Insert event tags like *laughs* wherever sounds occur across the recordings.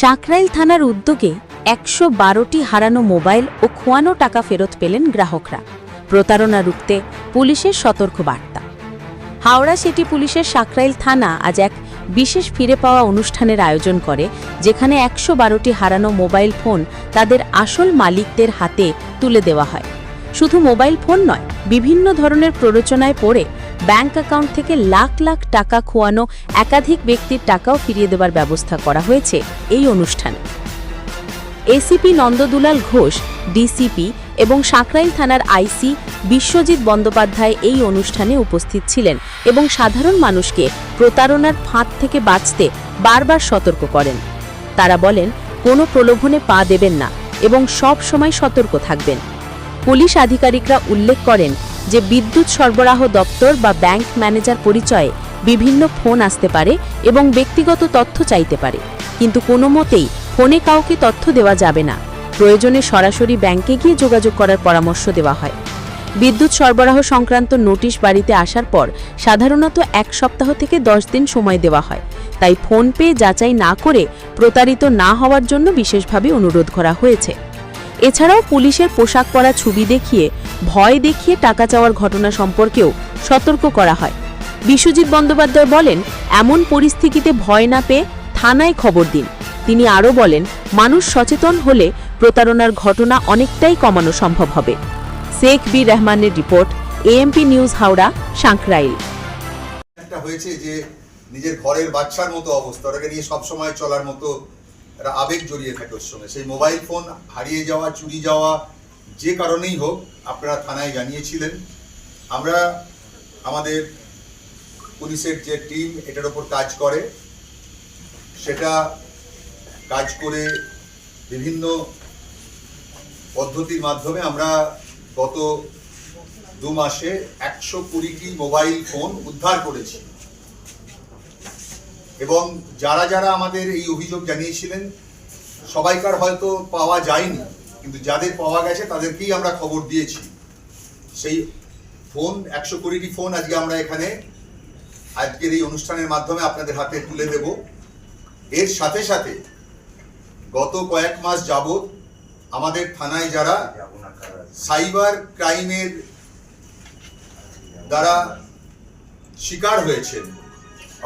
সাকরাইল থানার উদ্যোগে একশো বারোটি হারানো মোবাইল ও খোয়ানো টাকা ফেরত পেলেন গ্রাহকরা। প্রতারণা রুখতে পুলিশের সতর্ক বার্তা হাওড়া সিটি পুলিশের সাকরাইল থানা আজ এক বিশেষ ফিরে পাওয়া অনুষ্ঠানের আয়োজন করে, যেখানে একশো বারোটি হারানো মোবাইল ফোন তাদের আসল মালিকদের হাতে তুলে দেওয়া হয়। শুধু মোবাইল ফোন নয়, বিভিন্ন ধরনের প্ররোচনায় পড়ে ব্যাংক অ্যাকাউন্ট থেকে লাখ লাখ টাকা খোয়ানো একাধিক ব্যক্তির টাকাও ফিরিয়ে দেওয়ার ব্যবস্থা করা হয়েছে এই অনুষ্ঠানে। এসিপি নন্দদুলাল ঘোষ ডিসিপি এবং সাঁকরাইল থানার আইসি বিশ্বজিৎ বন্দ্যোপাধ্যায় এই অনুষ্ঠানে উপস্থিত ছিলেন এবং সাধারণ মানুষকে প্রতারণার ফাঁদ থেকে বাঁচতে বারবার সতর্ক করেন। তারা বলেন, কোনো প্রলোভনে পা দেবেন না এবং সব সময় সতর্ক থাকবেন। পুলিশ আধিকারিকরা উল্লেখ করেন যে বিদ্যুৎ সরবরাহ দপ্তর বা ব্যাংক ম্যানেজার পরিচয়ে বিভিন্ন ফোন আসতে পারে এবং ব্যক্তিগত তথ্য চাইতে পারে। কিন্তু কোনো মতেই ফোনে কাউকে তথ্য দেওয়া যাবে না। প্রয়োজনে সরাসরি ব্যাংকে গিয়ে যোগাযোগ করার পরামর্শ দেওয়া হয়। বিদ্যুৎ সরবরাহ সংক্রান্ত নোটিশ বাড়িতে আসার পর সাধারণত এক সপ্তাহ থেকে দশ দিন সময় দেওয়া হয়। তাই ফোন পে যাচাই না করে প্রতারিত না হওয়ার জন্য বিশেষভাবে অনুরোধ করা হয়েছে। এছাড়াও পুলিশের পোশাক পরা ছবি দেখিয়ে, ভয় দেখিয়ে টাকা চাওয়ার ঘটনা সম্পর্কেও সতর্ক করা হয়। বিশ্বজিৎ বন্দ্যোপাধ্যায় বলেন, এমন পরিস্থিতিতে ভয় না পেয়ে থানায় খবর দিন। তিনি আরও বলেন, মানুষ সচেতন হলে প্রতারণার ঘটনা অনেকটাই কমানো সম্ভব হবে। শেখ বি রহমানের report, AMP news Howrah, Sankrail. একটা হয়েছে যে, নিজের ঘরের বাচ্চার মতো অবস্থা, ওটাকে নিয়ে সবসময় চলার মতো একটা আবেগ জড়িয়ে থাকে ওর সঙ্গে। সেই মোবাইল ফোন হারিয়ে যাওয়া, চুরি যাওয়া, যে কারণেই হোক, আপনারা থানায় জানিয়েছিলেন। আমরা আমাদের পুলিশের যে টিম এটার ওপর কাজ করে। সেটা কাজ করে বিভিন্ন পদ্ধতির মাধ্যমে আমরা গত দু মাসে একশো কুড়িটি মোবাইল ফোন উদ্ধার করেছি। এবং যারা যারা আমাদের এই অভিযোগ জানিয়েছিলেন, সবাইকার হয়তো পাওয়া যায়নি, কিন্তু যাদের পাওয়া গেছে তাদেরকেই আমরা খবর দিয়েছি। সেই ফোন, একশো কুড়িটি ফোন আজকে আমরা এখানে, আজকের এই অনুষ্ঠানের মাধ্যমে আপনাদের হাতে তুলে দেব। এর সাথে সাথে গত কয়েক মাস যাবৎ আমাদের থানায় যারা সাইবার ক্রাইমের দ্বারা শিকার হয়েছেন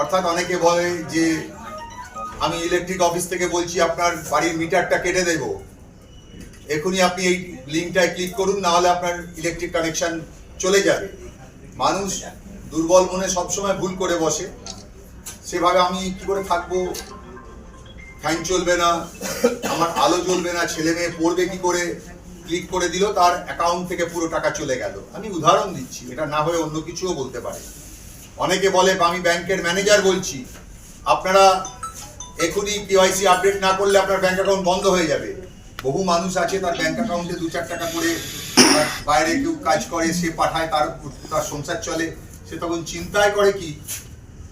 অর্থাৎ অনেকে বলে যে আমি ইলেকট্রিক অফিস থেকে বলছি, আপনার বাড়ির মিটারটা কেটে দেব। এখনই আপনি এই লিঙ্কটায় ক্লিক করুন না হলে আপনার ইলেকট্রিক কানেকশন চলে যাবে। মানুষ দুর্বল মনে সবসময় ভুল করে বসে। সেভাবে আমি কি করে থাকব? ফ্যান চলবে না। আমার আলো জ্বলবে না, ছেলে মেয়ে পড়বে কি করে? ক্লিক করে দিল, তার অ্যাকাউন্ট থেকে পুরো টাকা চলে গেল। আমি উদাহরণ দিচ্ছি, এটা না হয়ে অন্য কিছুও বলতে পারে। অনেকে বলে, আমি ব্যাংকের ম্যানেজার বলছি। আপনারা এখনই কেওয়াইসি আপডেট না করলে আপনার ব্যাংক অ্যাকাউন্ট বন্ধ হয়ে যাবে। বহু মানুষ আছে, তার ব্যাংক অ্যাকাউন্টে দু চার টাকা করে বাইরে কেউ কাজ করে, সে পাঠায়, তার তার সংসার চলে। সে তখন চিন্তায় করে কি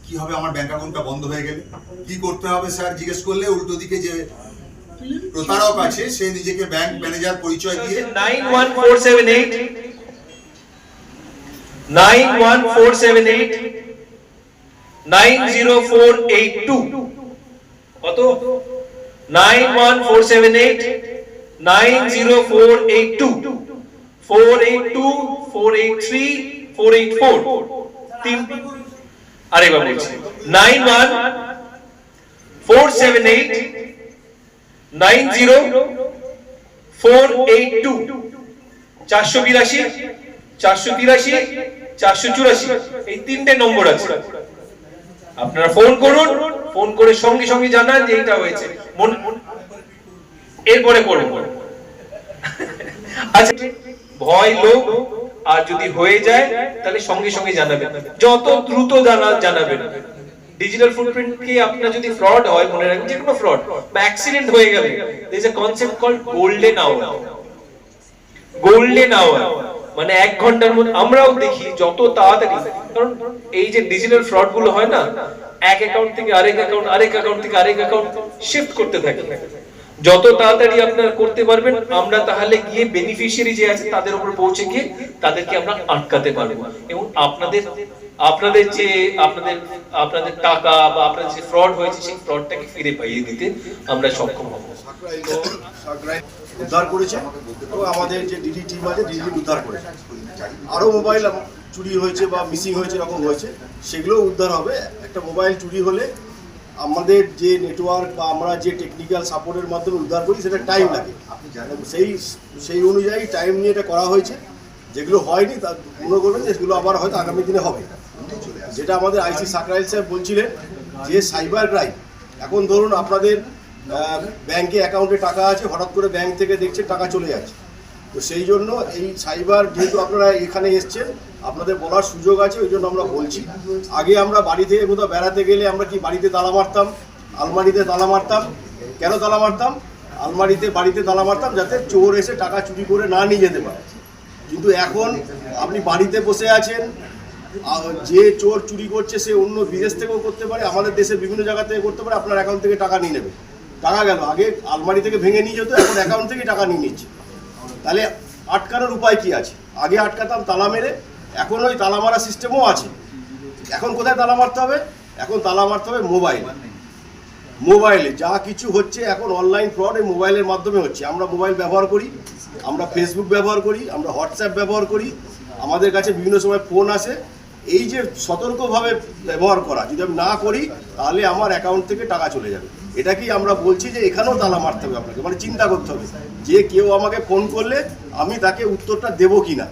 কি হবে আমার ব্যাংক অ্যাকাউন্টটা বন্ধ হয়ে গেলে? কি করতে হবে স্যার? জিজ্ঞেস করলে উল্টো দিকে যে প্রতারক আছে, সে নিজেকে ব্যাংক ম্যানেজার পরিচয় দিয়ে nine one four seven eight nine one four seven eight nine zero four eight two কত nine one four seven eight nine zero four eight two four eight two four eight three four eight four তিন আরেকবার বলছি eight two চারশো বিরাশি চারশো তিরাশি চারশো চুরাশি। এই তিনটে নম্বর আছে। আপনারা ফোন করুন ফোন করে সঙ্গে সঙ্গে জানান যে এটা হয়েছে। এরপরে করুন। *laughs* আচ্ছা ভয় লোক, আর যদি হয়ে যায়, তাহলে সঙ্গে সঙ্গে জানাবেন। যত দ্রুত জানা জানাবেন। ডিজিটাল ফুটপ্রিন্ট কি আপনার যদি ফ্রড হয়, মনে রাখবেন, যে কোনো ফ্রড বা অ্যাক্সিডেন্ট হয়ে গেলে দের a concept call golden hour golden hour মানে এক ঘণ্টার মধ্যে আমরাও দেখি যত তাড়াতাড়ি। কারণ এই যে ডিজিটাল ফ্রডগুলো হয় না, এক অ্যাকাউন্ট থেকে আরেক অ্যাকাউন্ট আরেক অ্যাকাউন্ট থেকে আরেক অ্যাকাউন্ট শিফট করতে থাকে। যত তাড়াতাড়ি আপনারা করতে পারবেন, আমরা তাহলে গিয়ে বেনিফিশিয়ারি যে আছে তাদের উপর পৌঁছে গিয়ে তাদেরকে আমরা আটকাতে পারব। এবং আপনাদের আপনাদের যে, আপনাদের আপনাদের টাকা বা আপনাদের যে ফ্রড হয়েছে, সেই ফ্রডটাকে ফিরে পাইয়ে দিতে আমরা সক্ষম হব। উদ্ধার করেছে এবং আমাদের যে ডিডি টিম আছে, ডিডি উদ্ধার করেছে। আরও মোবাইল চুরি হয়েছে বা মিসিং হয়েছে, এরকম হয়েছে সেগুলো উদ্ধার হবে। একটা মোবাইল চুরি হলে আমাদের যে নেটওয়ার্ক বা আমরা যে টেকনিক্যাল সাপোর্টের মাধ্যমে উদ্ধার করি, সেটা টাইম লাগে। সেই সেই অনুযায়ী টাইম নিয়ে এটা করা হয়েছে। যেগুলো হয়নি তার মনে করবেন যে সেগুলো আবার হয়তো আগামী দিনে হবে। যেটা আমাদের আইসি সাকরাইল সাহেব বলছিলেন যে সাইবার ক্রাইম এখন ধরুন আপনাদের ব্যাংকে অ্যাকাউন্টে টাকা আছে, হঠাৎ করে ব্যাংক থেকে দেখছে টাকা চলে যাচ্ছে। তো সেই জন্য এই সাইবার, যেহেতু আপনারা এখানে এসছেন, আপনাদের বলার সুযোগ আছে, ওই জন্য আমরা বলছি। আগে আমরা বাড়ি থেকে কোথাও বেড়াতে গেলে আমরা কি বাড়িতে তালা মারতাম, আলমারিতে তালা মারতাম? কেন তালা মারতাম? আলমারিতে, বাড়িতে তালা মারতাম যাতে চোর এসে টাকা চুরি করে না নিয়ে যেতে পারে। কিন্তু এখন আপনি বাড়িতে বসে আছেন যে চোর চুরি করছে সে অন্য বিদেশ থেকেও করতে পারে, আমাদের দেশের বিভিন্ন জায়গা থেকে করতে পারে, আপনার অ্যাকাউন্ট থেকে টাকা নিয়ে নেবে। টাকা গেল। আগে আলমারি থেকে ভেঙে নিয়ে যেত, এখন অ্যাকাউন্ট থেকে টাকা নিয়ে নিচ্ছে। তাহলে আটকানোর উপায় কি আছে? আগে আটকাতাম, তালা মেরে, এখন ওই তালা মারা সিস্টেমও আছে। এখন কোথায় তালা মারতে হবে? এখন তালা মারতে হবে মোবাইল মোবাইলে যা কিছু হচ্ছে এখন অনলাইন ফ্রড এই মোবাইলের মাধ্যমে হচ্ছে। আমরা মোবাইল ব্যবহার করি, আমরা ফেসবুক ব্যবহার করি, আমরা হোয়াটসঅ্যাপ ব্যবহার করি। আমাদের কাছে বিভিন্ন সময় ফোন আসে। এই যে সতর্কভাবে ব্যবহার করা, যদি আমি না করি, তাহলে আমার অ্যাকাউন্ট থেকে টাকা চলে যাবে। এটা কি আমরা বলছি যে এখানেও তালা মারতে হবে আপনাকে? মানে চিন্তা করতে হবে। যে কেউ আমাকে ফোন করলে আমি তাকে উত্তরটা দেবো কি না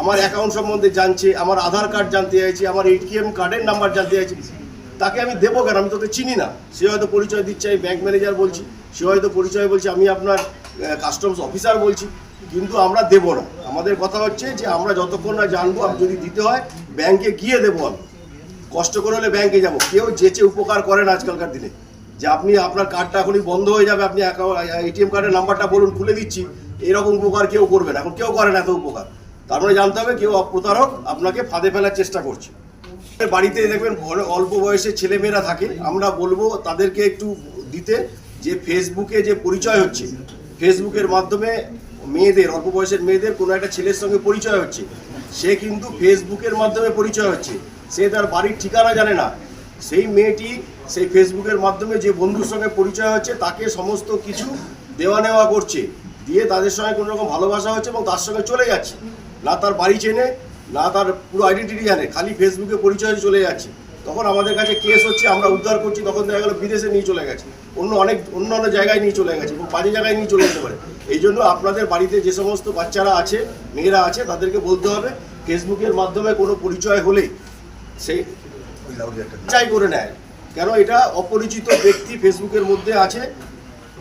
আমার অ্যাকাউন্ট সম্বন্ধে জানছে, আমার আধার কার্ড জানতে চাইছে, আমার এটিএম কার্ডের নাম্বার জানতে চাইছি। তাকে আমি দেবো কেন? আমি তোকে চিনি না। সে হয়তো পরিচয় দিচ্ছে, আমি ব্যাংক ম্যানেজার বলছি। সে হয়তো পরিচয় বলছে, আমি আপনার কাস্টমস অফিসার বলছি। কিন্তু আমরা দেবো না। আমাদের কথা হচ্ছে যে আমরা যতক্ষণ না জানব যদি দিতে হয় ব্যাংকে গিয়ে দেবো আমি। কষ্ট করে হলে ব্যাংকে যাব। কেউ যেচে উপকার করেন আজকালকার দিনে। যে আপনি আপনার কার্ডটা এখনই বন্ধ হয়ে যাবে, আপনি এটিএম কার্ডের নাম্বারটা বলুন, খুলে দিচ্ছি। এরকম উপকার কেউ করবে না। এখন কেউ করে না এত উপকার। তার মানে জানতে হবে, কেউ প্রতারক আপনাকে ফাঁদে ফেলার চেষ্টা করছে। বাড়িতে দেখবেন অল্প বয়সে ছেলেমেয়েরা থাকে। আমরা বলব, তাদেরকে একটু দিতে যে ফেসবুকে যে পরিচয় হচ্ছে। ফেসবুকের মাধ্যমে মেয়েদের, অল্প বয়সের মেয়েদের কোনো একটা ছেলের সঙ্গে পরিচয় হচ্ছে। সে কিন্তু ফেসবুকের মাধ্যমে পরিচয় হচ্ছে। সে তার বাড়ির ঠিকানা জানে না। সেই মেয়েটি সেই ফেসবুকের মাধ্যমে যে বন্ধুর সঙ্গে পরিচয় হচ্ছে, তাকে সমস্ত কিছু দেওয়া নেওয়া করছে। দিয়ে তাদের সঙ্গে কোনো রকম ভালোবাসা হচ্ছে এবং তার সঙ্গে চলে যাচ্ছে। না তার বাড়ি চেনে, না তার পুরো আইডেন্টিটি জানে, খালি ফেসবুকে পরিচয় চলে যাচ্ছে। তখন আমাদের কাছে কেস হচ্ছে, আমরা উদ্ধার করছি, তখন দেখা গেলো বিদেশে নিয়ে চলে গেছে। অন্য অনেক, অন্য অন্য জায়গায় নিয়ে চলে গেছে এবং বাজে জায়গায় নিয়ে চলে যেতে পারে। এই জন্য আপনাদের বাড়িতে যে সমস্ত বাচ্চারা আছে, মেয়েরা আছে, তাদেরকে বলতে হবে, ফেসবুকের মাধ্যমে কোনো পরিচয় হলেই সেই যাই করে নেয়। কেন? এটা অপরিচিত ব্যক্তি ফেসবুকের মধ্যে আছে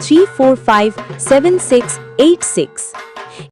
Three, four, five, seven, six, eight, six.